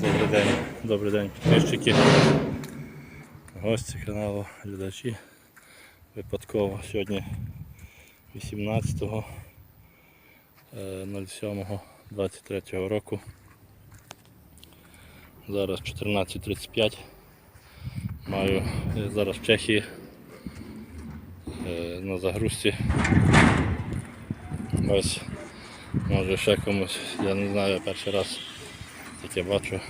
Добрий день, добрий день, підписчики, гості каналу, глядачі. Випадково сьогодні 18.07.23 року. Зараз 14.35. Маю е, зараз в Чехії е, на загрузці. Ось може ще комусь, я не знаю, я перший раз таке бачу,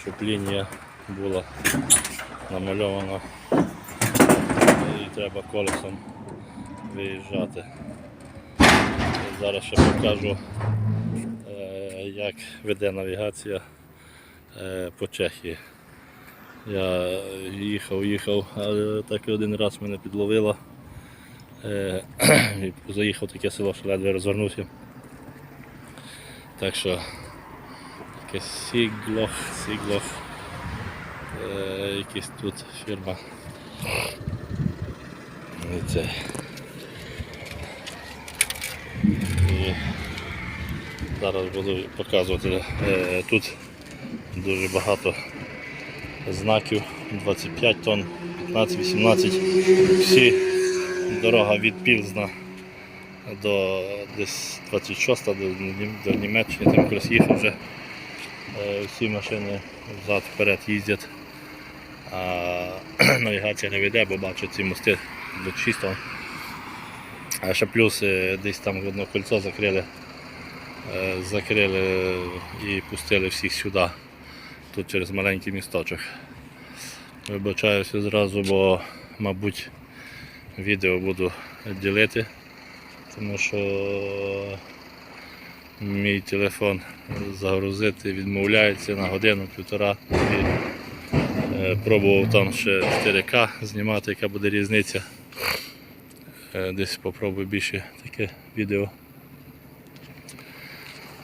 щоб лінія була намальована і треба колесом виїжджати. Зараз ще покажу, е, як веде навігація е, по Чехії. Я їхав, їхав, але так один раз мене підловило. Е, Заїхав таке село, що ледве розвернувся. Так що якесь Сіглох, Сіглох, е, тут фірма. І це. І зараз буду показувати. Е, тут дуже багато знаків, 25 тонн, 15-18. Всі дорога від Пілзна до десь 26 до, до Німеччини, там якраз їхав вже. Е, Всі машини взад вперед їздять, а навігація не веде, бо бачу ці мости до чисто. А ще плюс е, десь там одно кольцо закрили, е, закрили і пустили всіх сюди, тут через маленький місточок. Вибачаюся зразу, бо, мабуть, відео буду ділити, тому що мій телефон загрузити відмовляється на годину-півтора. Е, Пробував там ще 4К знімати, яка буде різниця. Е, Десь попробую більше таке відео.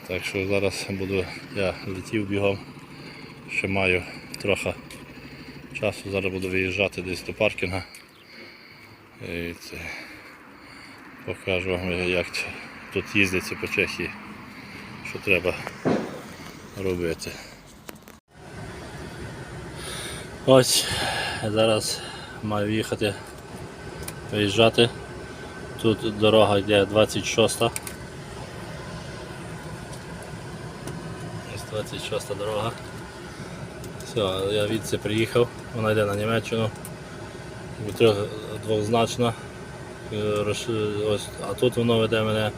Так що зараз буду, я летів бігом, ще маю трохи часу, зараз буду виїжджати десь до паркінга. І це покажу вам, як тут їздиться по Чехії, що треба робити. Ось зараз маю їхати, виїжджати. Тут дорога йде 26. Ось 26 дорога. Все, я відси приїхав, вона йде на Німеччину. Трьох- Двозначна. Е, а тут воно веде мене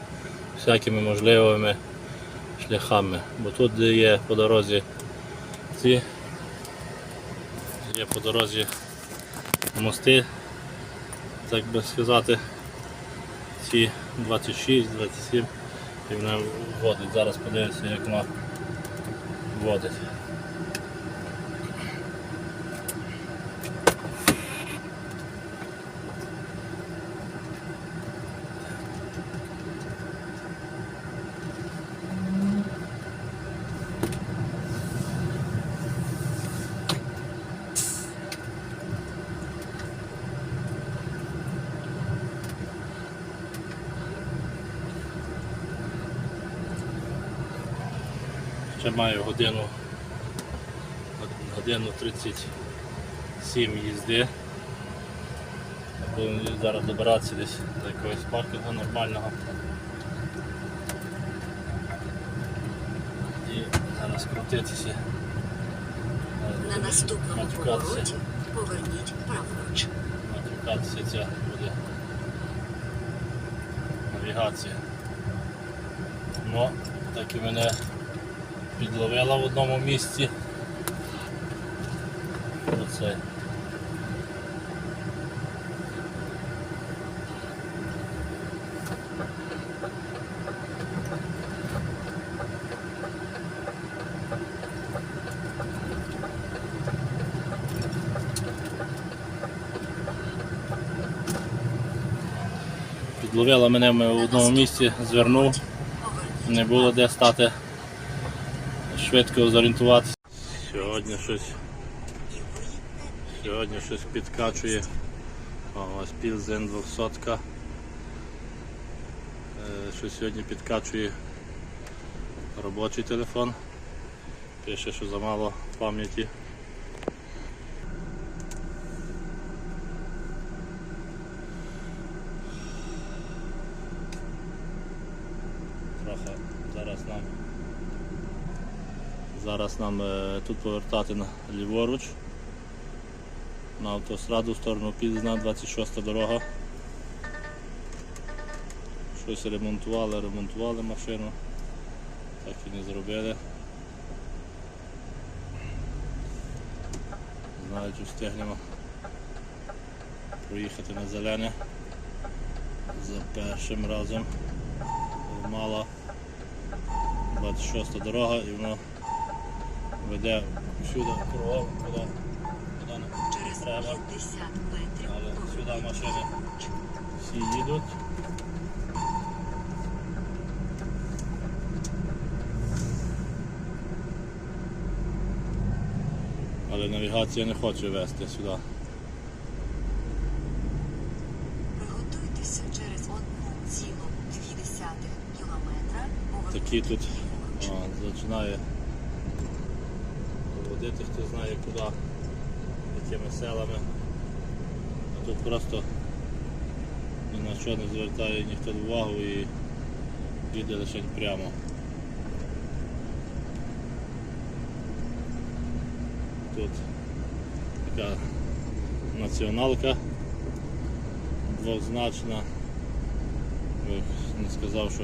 всякими можливими шляхами. Бо тут є по дорозі ці є по дорозі мости, так би сказати, ці 26, 27 і вона вводить. Зараз подивимося, як вона вводить. Ще маю годину, годину 37 їзди. Буду зараз добиратися десь до якогось паркінгу нормального. І зараз крутитися. На наступному повороті поверніть праворуч. Матюкатися ця буде навігація. Ну, так і мене підловила в одному місці. Оце. Підловила мене в одному місці, звернув, не було де стати, швидко зорієнтуватися. Сьогодні щось, сьогодні щось підкачує. Ось Пілзен 200. Е, Що сьогодні підкачує робочий телефон. Пише, що замало пам'яті. Трохи зараз нам зараз нам е, тут повертати на ліворуч на автостраду в сторону Пізна, 26 дорога. Щось ремонтували, ремонтували машину, так і не зробили. Знаю, чи встигнемо проїхати на зелене за першим разом. Мала 26 дорога і воно веде всюди кругом, куди, куди не треба. 50 метрів Але сюди машини. Всі їдуть. Але навігація не хоче вести сюди. Приготуйтеся через 1,2 кілометра. Такі тут о, починає водити, хто знає куди, якими селами. А тут просто ні на що не звертає ніхто увагу і їде лише прямо. Тут така націоналка двозначна. Не сказав, що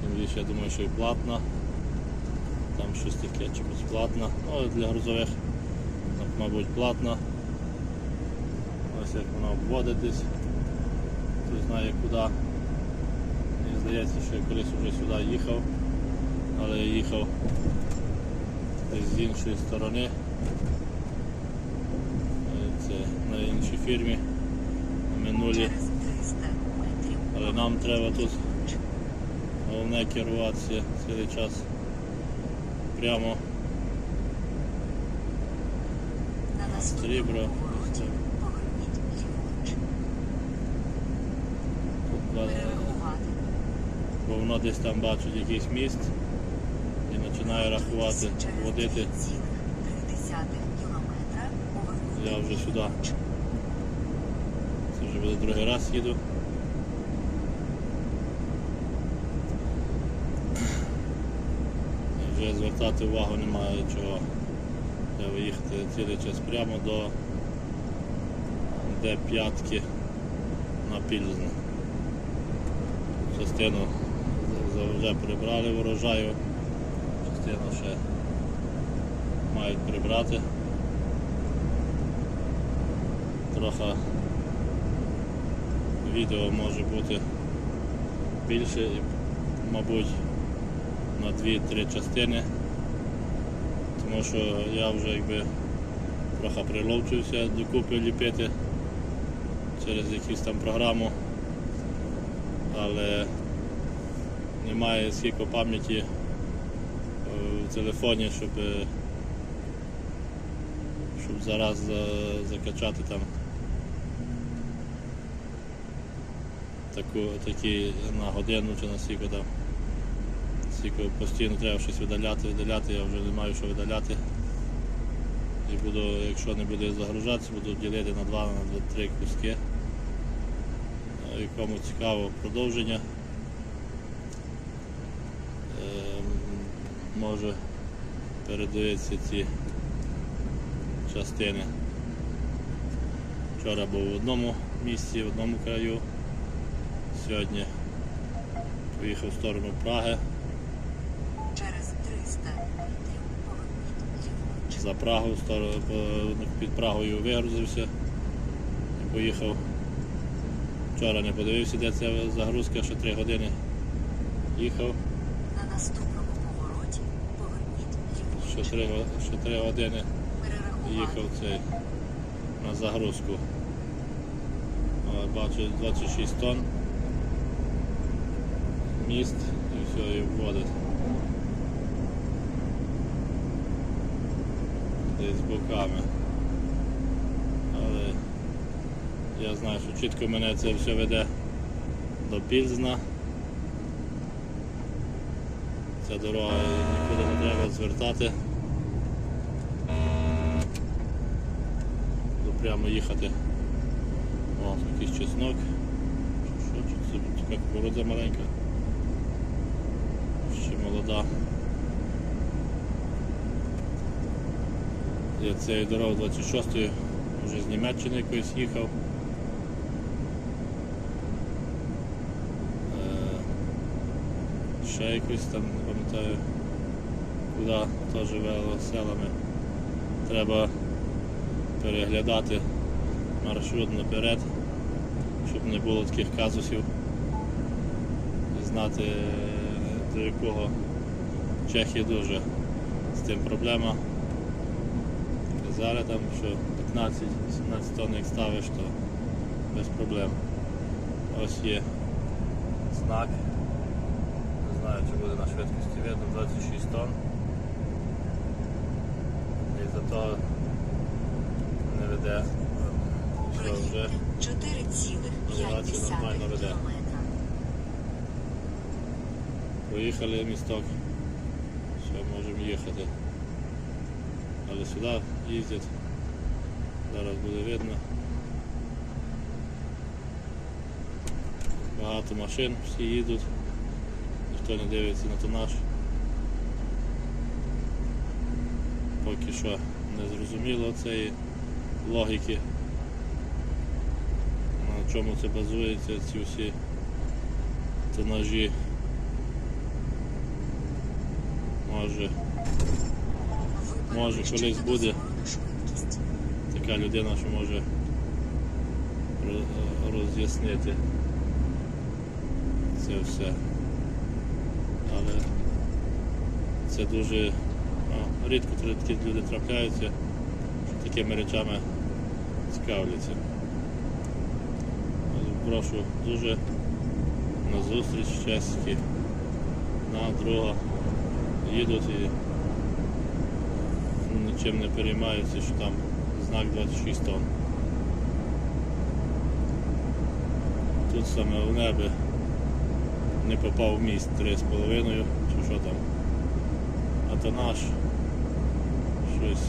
Тим більше я думаю, що і платна. Там щось таке чи безплатна. Ну, для грузових, так, мабуть, платна. Ось як вона обводить десь. Хто знає куди. Мені здається, що я колись вже сюди їхав, але я їхав з іншої сторони. Е, Це на іншій фірмі минулі. Через 300 метрів. Але нам треба тут. Головне керуватися цілий час прямо стрібро. бо воно десь там бачить якийсь міст і починає рахувати, водити. 2,3 кілометра повернути Я вже сюди. Це вже буде другий раз їду. І Вже звертати увагу немає чого. Треба їхати цілий час прямо до де п'ятки на Пільзну. Частину вже прибрали урожаю, частину ще мають прибрати. Трохи відео може бути більше, і, мабуть, на 2-3 частини, тому що я вже якби трохи приловчився докупи ліпити через якусь там програму, але немає скільки пам'яті е, в телефоні, щоб, е, щоб зараз закачати там таку, такі на годину чи на скільки там. Скільки постійно треба щось видаляти, видаляти, я вже не маю що видаляти. І буду, якщо не буде загружатися, буду ділити на два, на три куски. Е, Кому цікаво продовження. Ем, Може передивитися ці частини. Вчора був в одному місці, в одному краю. Сьогодні поїхав в сторону Праги. За Прагу, під Прагою вигрузився і поїхав. Вчора не подивився, де це загрузка, ще 3 години їхав, На наступному повороті поверніть ще ліворуч. 3, ще 3 години їхав цей на загрузку. Бачу 26 тонн. Міст і все, і вводить. Десь боками. Але я знаю, що чітко мене це все веде до Пільзна. Ця дорога нікуди не треба звертати. Прямо їхати. О, якийсь чеснок. Що тут це така кукурудза маленька? Ще молода. Я цією дорогою 26-ї вже з Німеччини якоїсь їхав. Е, Ще якось там, не пам'ятаю, куди теж вело селами. Треба переглядати маршрут наперед, щоб не було таких казусів. Знати до якого Чехії дуже з тим проблема. Зараз там що 15-18 тонн як ставиш, то без проблем. Ось є знак. Не знаю, чи буде на швидкості видно 26 тонн. І зато не веде. Що вже Проїдь 4,5 Навігація нормально веде. проїхали місток. Все, можемо їхати. Але сюди їздять. Зараз буде видно. Багато машин, всі їдуть. Ніхто не дивиться на тонаж. Поки що не зрозуміло цієї логіки. На чому це базується, ці всі тонажі. Може Може, колись буде. така людина, що може роз'яснити це все. Але це дуже ну, рідко такі люди трапляються, такими речами цікавляться. Прошу дуже на зустріч чеські на друга їдуть і нічим не переймаються, що там знак 26 тонн. Тут саме в небі не попав в міст 3,5 чи що там. А то наш щось.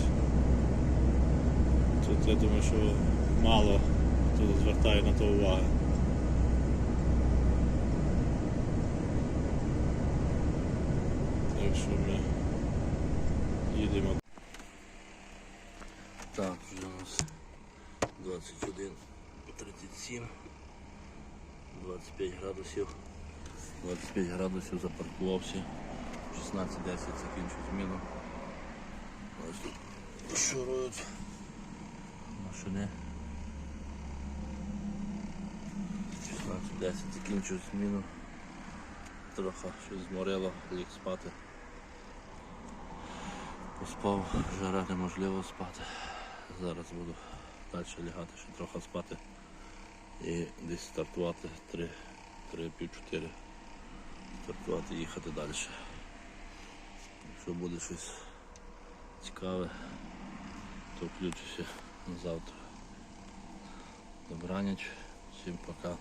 Тут я думаю, що мало хто звертає на то уваги. Так що ми їдемо. У нас 21, 37, 25 градусів, 25 градусів запаркувався, 16.10 закінчу зміну. Ось тут шурують машини. 16.10 закінчу зміну. Трохи щось зморило, ліг спати. Поспав, жара неможливо спати. Зараз буду далі лягати, ще трохи спати і десь стартувати 3-5-4, Стартувати і їхати далі. Якщо буде щось цікаве, то включуся завтра. Добраніч, всім пока.